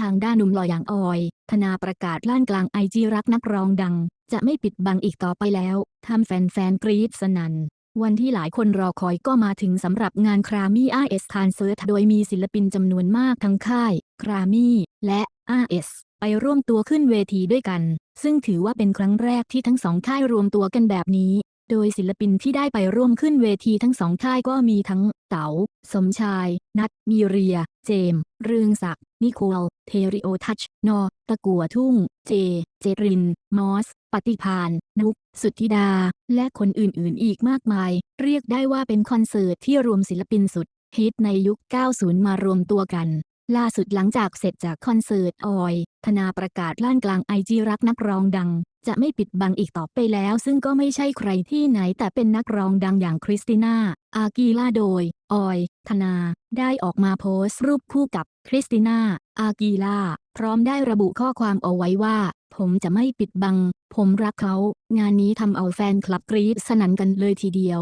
ทางด้านหนุ่มหล่ออย่างออย ธนาประกาศลั่นกลางไอจีรักนักร้องดัง จะไม่ปิดบังอีกต่อไปแล้ว ทำแฟนๆกรี๊ดสนัน่น วันที่หลายคนรอคอยก็มาถึงสำหรับงานครามี่ RS c o n c e r t โดยมีศิลปินจำนวนมากทั้งค่าย ครามี่และ RS ไปร่วมตัวขึ้นเวทีด้วยกัน ซึ่งถือว่าเป็นครั้งแรกที่ทั้งสองค่ายรวมตัวกันแบบนี้ โดยศิลปินที่ได้ไปร่วมขึ้นเวทีทั้งสองค่ายก็มีทั้งเต๋า สมชาย นัทมีเรีย เจมส์เรืองศักดิ์ นิโคล เทริโอทัช นอ ตะกัวทุ่ง เจ เจริน มอส ปฏิพาน นุก สุทธิดา และคนอื่นๆ อีกมากมาย เรียกได้ว่าเป็นคอนเสิร์ตที่รวมศิลปินสุดฮิตในยุค 90 มารวมตัวกัน ล่าสุดหลังจากเสร็จจากคอนเสิร์ตออย ธนาประกาศลั่นกลางไอจีรักนักร้องดัง จะไม่ปิดบังอีกต่อไปแล้ว ซึ่งก็ไม่ใช่ใครที่ไหนแต่เป็นนักร้องดังอย่างคริสติน่า อากีล่าโดย ออย ธนา ได้ออกมาโพสต์รูปคู่กับคริสติน่า อากีล่า พร้อมได้ระบุข้อความเอาไว้ว่า ผมจะไม่ปิดบัง ผมรักเขา งานนี้ทำเอาแฟนคลับกรี๊ดสนั่นกันเลยทีเดียว